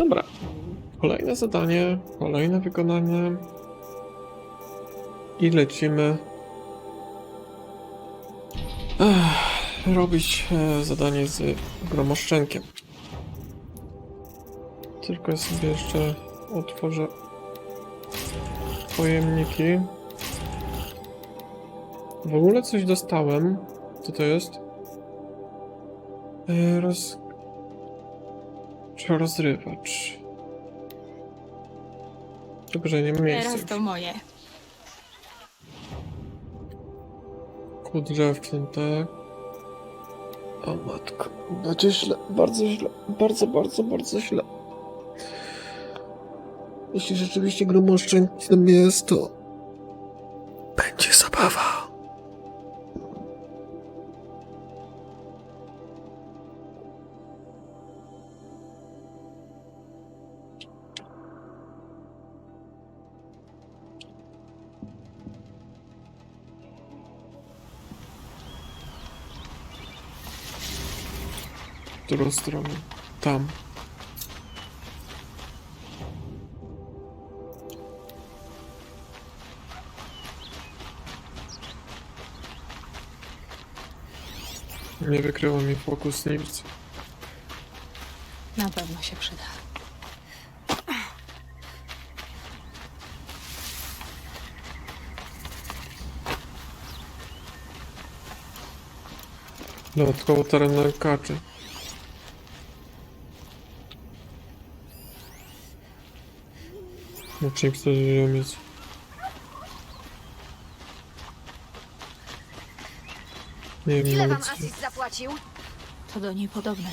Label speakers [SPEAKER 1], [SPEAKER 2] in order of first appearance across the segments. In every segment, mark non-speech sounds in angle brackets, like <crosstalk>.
[SPEAKER 1] Dobra. Kolejne zadanie, kolejne wykonanie. I lecimy. Ech, robić e, zadanie z gromoszczenkiem. Tylko sobie jeszcze otworzę pojemniki. W ogóle coś dostałem. Co to jest? E, Roz... Rozrywacz? Że nie ma miejsca.
[SPEAKER 2] Teraz to moje.
[SPEAKER 1] Kół drzewczyn, tak? O matko, będzie źle, bardzo źle, bardzo, bardzo, bardzo źle. Jeśli rzeczywiście gromoszczęściem jest, to którą stronę? Tam. Nie wykryło mi fokus nic.
[SPEAKER 2] Na pewno się przyda.
[SPEAKER 1] Dodatkowo teren na kaczy. Łucznik to ziemiec. Nie wiem
[SPEAKER 3] Ile wam
[SPEAKER 1] nawet
[SPEAKER 3] zapłacił?
[SPEAKER 2] To do niej podobne.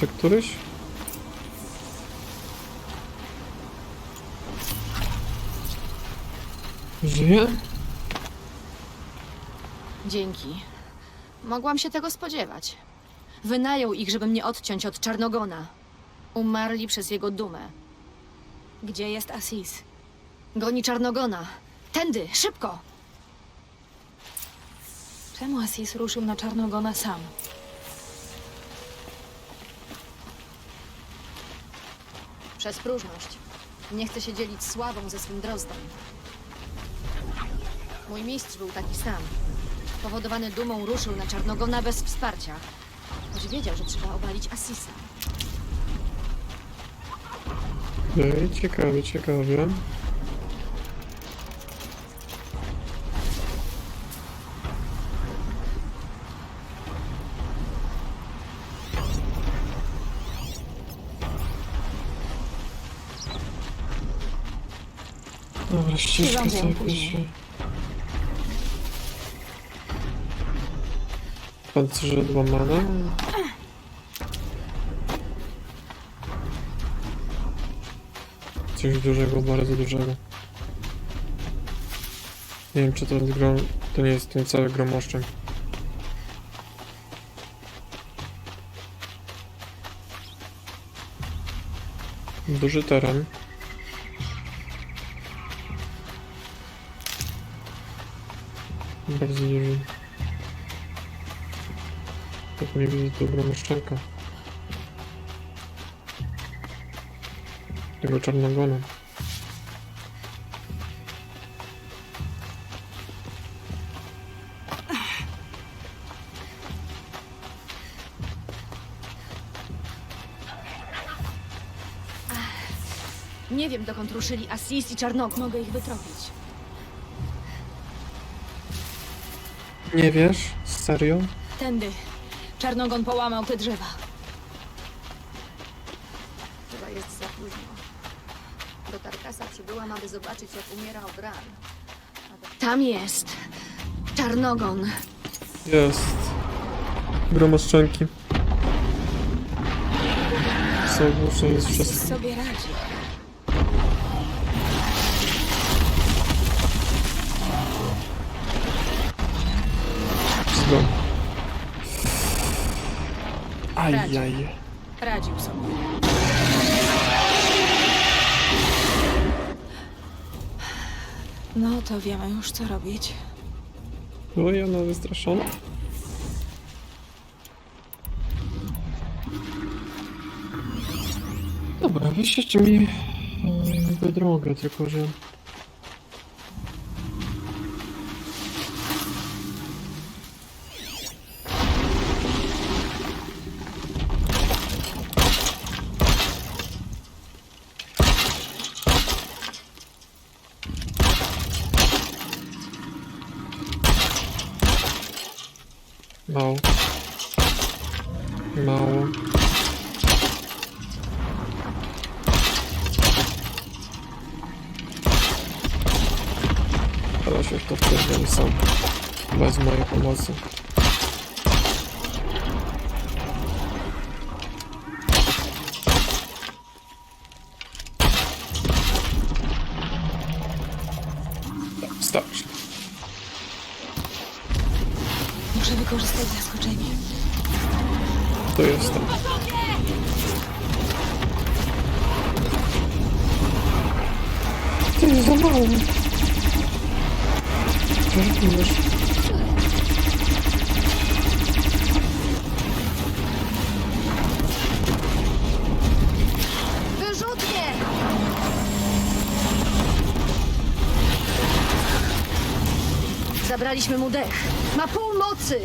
[SPEAKER 1] Jeszcze któryś? Żyje?
[SPEAKER 2] Dzięki. Mogłam się tego spodziewać. Wynajął ich, żeby mnie odciąć od Czarnogona. Umarli przez jego dumę. Gdzie jest Asis? Goni Czarnogona. Tędy, szybko! Czemu Asis ruszył na Czarnogona sam? Przez próżność. Nie chce się dzielić sławą ze swym drozdem. Mój mistrz był taki sam. Powodowany dumą ruszył na Czarnogona bez wsparcia. Choć wiedział, że trzeba obalić Asisa.
[SPEAKER 1] Ej, ciekawie, ciekawie. Dobra, ścieżka
[SPEAKER 2] Przyjrzę
[SPEAKER 1] sobie
[SPEAKER 2] później.
[SPEAKER 1] się... Pancerze złamane. Coś dużego, bardzo dużego. Nie wiem, czy to jest grom... To nie jest ten cały gromoszczek. Duży teren. Bardzo duży. Tylko nie widzę tu gromoszczenka. Tego czarnogona.
[SPEAKER 2] Nie wiem, dokąd ruszyli Asis i Czarnogon. Mogę ich wytropić.
[SPEAKER 1] Nie wiesz? Serio?
[SPEAKER 2] Tędy. Czarnogon połamał te drzewa.
[SPEAKER 3] Chyba jest za późno. Do Tarkasa przybyłam, aby zobaczyć, jak umiera Obran.
[SPEAKER 2] Tam jest. Czarnogon.
[SPEAKER 1] Jest. Gromoszczenki. są z
[SPEAKER 3] Aziz
[SPEAKER 1] wszystkim.
[SPEAKER 3] sobie radzi.
[SPEAKER 1] Zgon. Ajaj.
[SPEAKER 3] Radził sobie. No to wiemy już co robić.
[SPEAKER 1] No i ona wystraszona. Dobra, wyślijcie mi yy, drogę, tylko że... Mało. Mało. Ale się w to wpierdzieli sam. Bez mojej pomocy.
[SPEAKER 3] Muszę wykorzystać zaskoczenie.
[SPEAKER 1] To jestem. To jest za mało. Żartujesz.
[SPEAKER 2] Wyrzutnie! Zabraliśmy mu dech.
[SPEAKER 1] Na północy!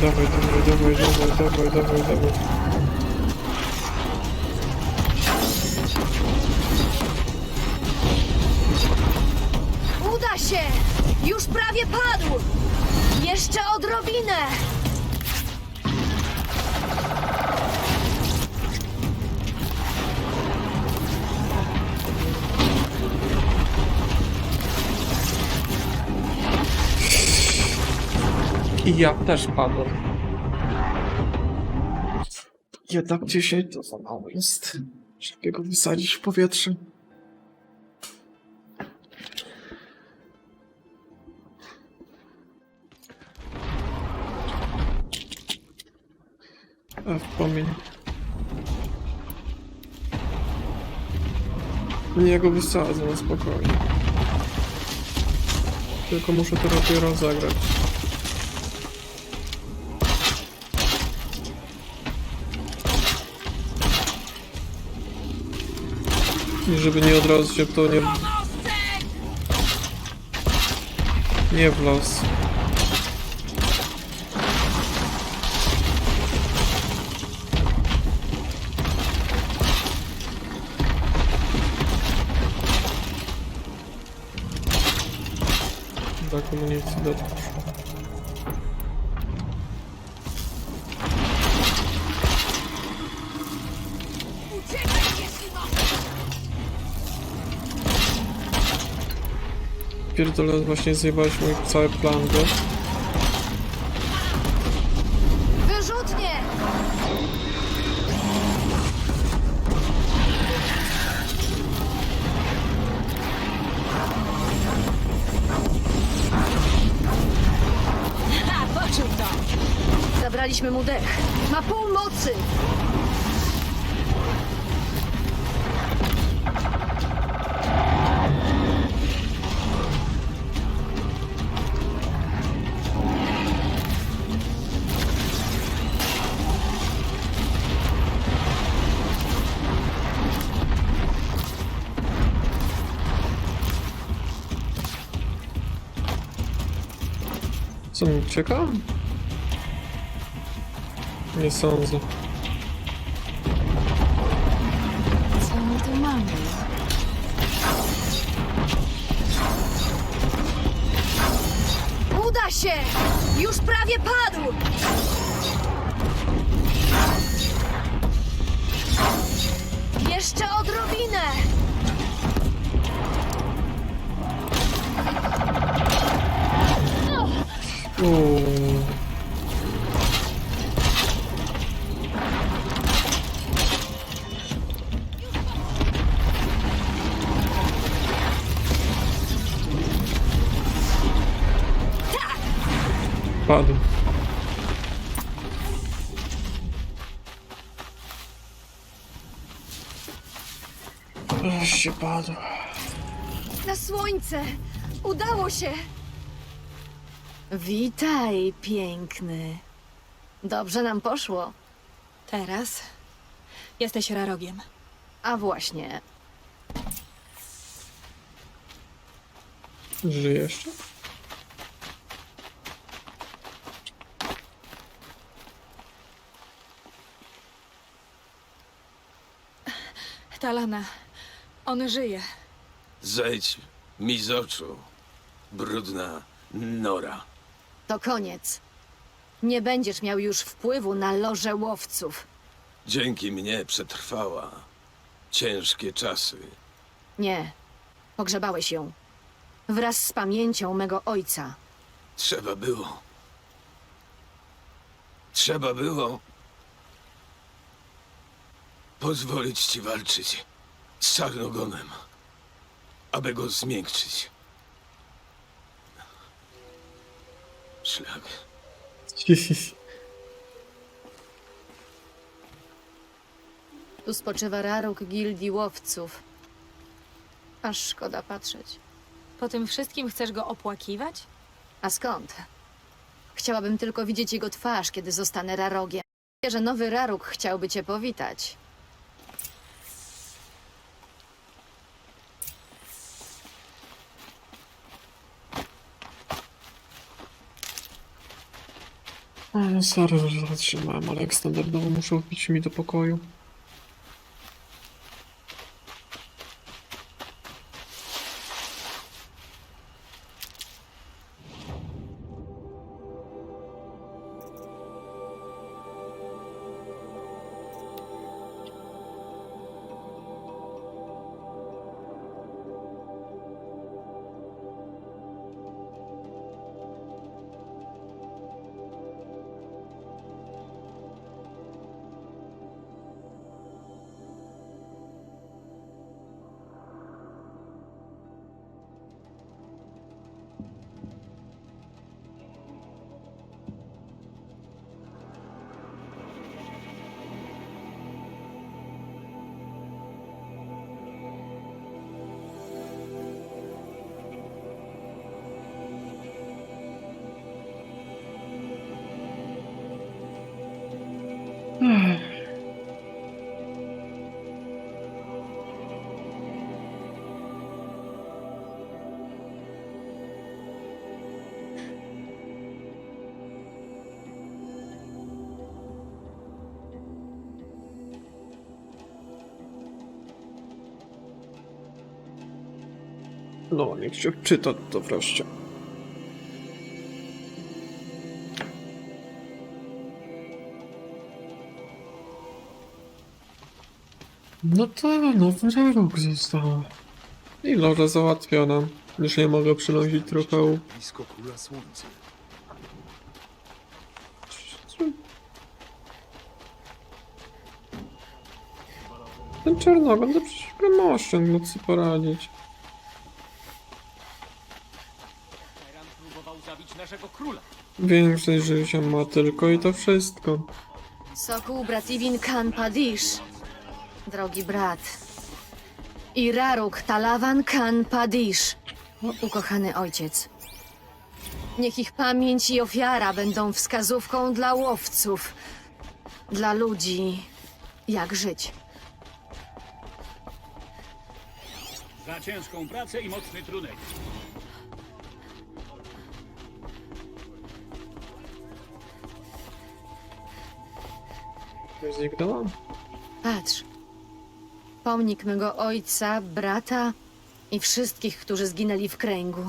[SPEAKER 1] Давай,
[SPEAKER 2] давай, давай, давай, давай, давай, давай. Odrobinę!
[SPEAKER 1] I ja też padłem. Jednak 10 to za mało jest. Żeby go wysadzić w powietrze. A w płomień. Nie go wysadzę na spokojnie. Tylko muszę to lepiej rozegrać. I żeby nie od razu się to nie... Nie w los. Brak amunicji do Pierdolę, właśnie zjebałeś mój cały plan, wiesz?
[SPEAKER 2] Zabraliśmy mu dech. Ma pół mocy!
[SPEAKER 1] Co mi ucieka? Nie sądzę.
[SPEAKER 3] Co my tu mamy?
[SPEAKER 2] się! Już prawie padł! Jeszcze odrobinę!
[SPEAKER 1] Uuu. Padł. Wreszcie padł.
[SPEAKER 2] Na słońce! Udało się! Witaj, piękny. Dobrze nam poszło.
[SPEAKER 4] Teraz jesteś rarogiem.
[SPEAKER 2] A właśnie,
[SPEAKER 1] Żyje jeszcze?
[SPEAKER 4] Talana, on żyje.
[SPEAKER 5] Zejdź mi z oczu, brudna nora.
[SPEAKER 2] to koniec. Nie będziesz miał już wpływu na loże łowców.
[SPEAKER 5] Dzięki mnie przetrwała ciężkie czasy.
[SPEAKER 2] Nie, pogrzebałeś ją. Wraz z pamięcią mego ojca.
[SPEAKER 5] Trzeba było. Trzeba było pozwolić ci walczyć z czarnogonem, aby go zmiękczyć. Szlak. <laughs>
[SPEAKER 2] Tu spoczywa raruk gildii łowców. Aż szkoda patrzeć.
[SPEAKER 4] Po tym wszystkim chcesz go opłakiwać?
[SPEAKER 2] A skąd? Chciałabym tylko widzieć jego twarz, kiedy zostanę rarogiem. Wie, że nowy raruk chciałby cię powitać.
[SPEAKER 1] Sorry, że zatrzymałem, ale jak standardowo muszę wbić mi do pokoju. No, niech się czyta to wreszcie. No to nowy rok został. I loża załatwiona. Już nie mogę przynosić trofeum.
[SPEAKER 6] blisko króla słońca.
[SPEAKER 1] Ten czarnogon to przecież promotion, no co poradzić.
[SPEAKER 7] Naszego króla.
[SPEAKER 1] Większość życia ma tylko i to wszystko.
[SPEAKER 2] Sokół Brativin Khan Padish. Drogi brat. I Raruk Talawan Khan Padish. Ukochany ojciec. Niech ich pamięć i ofiara będą wskazówką dla łowców. Dla ludzi. Jak żyć.
[SPEAKER 7] Za ciężką pracę i mocny trunek.
[SPEAKER 1] Zniknęła?
[SPEAKER 2] Patrz. Pomnik mego ojca, brata i wszystkich, którzy zginęli w kręgu.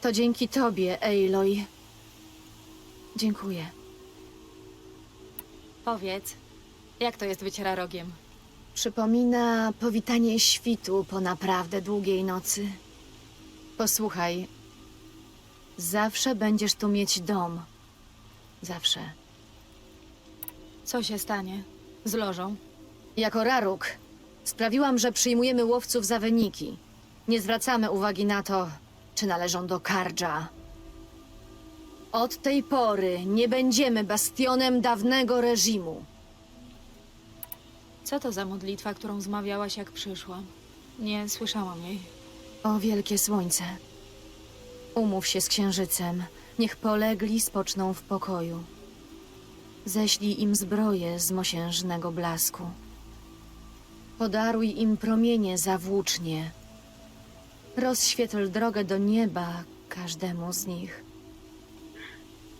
[SPEAKER 2] To dzięki tobie, Aloy. Dziękuję.
[SPEAKER 4] Powiedz, jak to jest być rarogiem?
[SPEAKER 2] Przypomina powitanie świtu po naprawdę długiej nocy. Posłuchaj. Zawsze będziesz tu mieć dom. Zawsze.
[SPEAKER 4] Co się stanie z lożą?
[SPEAKER 2] Jako Raruk sprawiłam, że przyjmujemy łowców za wyniki. Nie zwracamy uwagi na to, czy należą do Kardża. Od tej pory nie będziemy bastionem dawnego reżimu.
[SPEAKER 4] Co to za modlitwa, którą zmawiałaś, jak przyszłam? Nie słyszałam jej.
[SPEAKER 2] O wielkie słońce. Umów się z księżycem. Niech polegli spoczną w pokoju. Ześlij im zbroję z mosiężnego blasku. Podaruj im promienie zawłócznie. Rozświetl drogę do nieba każdemu z nich.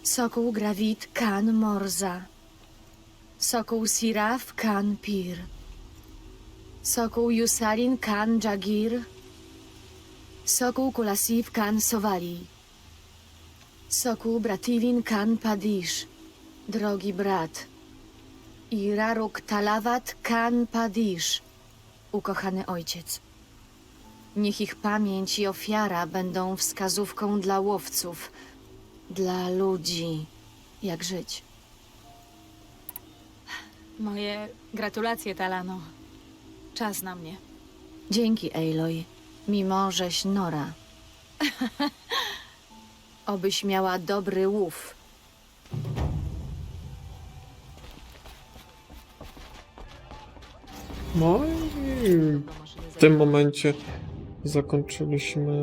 [SPEAKER 2] Sokół Grawit Kan Morza. Sokół Siraf Kan Pir. Sokół Yusarin Kan Jagir. Sokół Kulasiv Kan Sowali. Sokół Brativin Kan Padish. Drogi brat. I Raruk Talawat Kan Padish. Ukochany ojciec. Niech ich pamięć i ofiara będą wskazówką dla łowców, dla ludzi, jak żyć.
[SPEAKER 4] Moje gratulacje, Talano. Czas na mnie.
[SPEAKER 2] Dzięki, Aloy, mimo żeś Nora. <laughs> Obyś miała dobry łów.
[SPEAKER 1] No i w tym momencie zakończyliśmy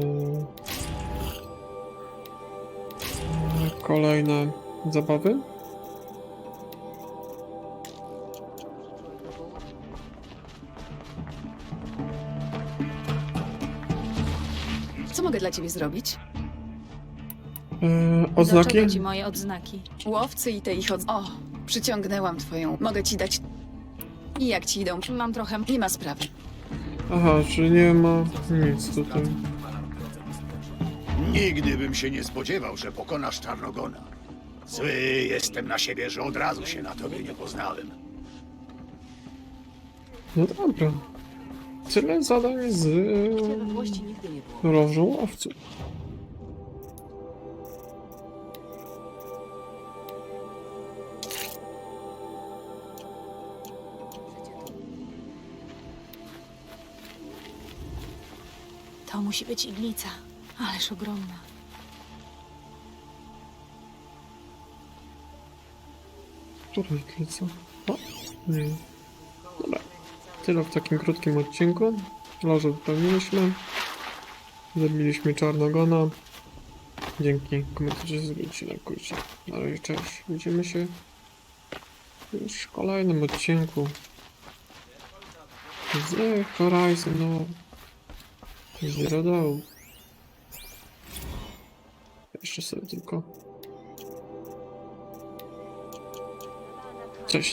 [SPEAKER 1] kolejne zabawy.
[SPEAKER 3] Co mogę dla ciebie zrobić?
[SPEAKER 1] E,
[SPEAKER 4] Do
[SPEAKER 1] oznaki?
[SPEAKER 4] czego ci moje odznaki?
[SPEAKER 3] Łowcy i te ich od... O, przyciągnęłam twoją. Mogę ci dać... I jak ci idą?
[SPEAKER 4] Mam trochę...
[SPEAKER 3] Nie ma sprawy.
[SPEAKER 1] Aha, czyli nie ma nic tutaj.
[SPEAKER 6] Nigdy bym się nie spodziewał, że pokonasz Czarnogona. Zły jestem na siebie, że od razu się na tobie nie poznałem.
[SPEAKER 1] No dobra. Tyle zadań z rożą łowców.
[SPEAKER 4] Musi być iglica. Ależ ogromna.
[SPEAKER 1] Której tlica? O, nie. Dobra. Tyle w takim krótkim odcinku. Loże wypełniliśmy. Zabiliśmy czarnogona. Dzięki komentarzu zwróćcie na kurcie. Na razie cześć. Widzimy się już w kolejnym odcinku. Z Horizon no. Zero Dawn. Jeszcze sobie tylko. Cześć.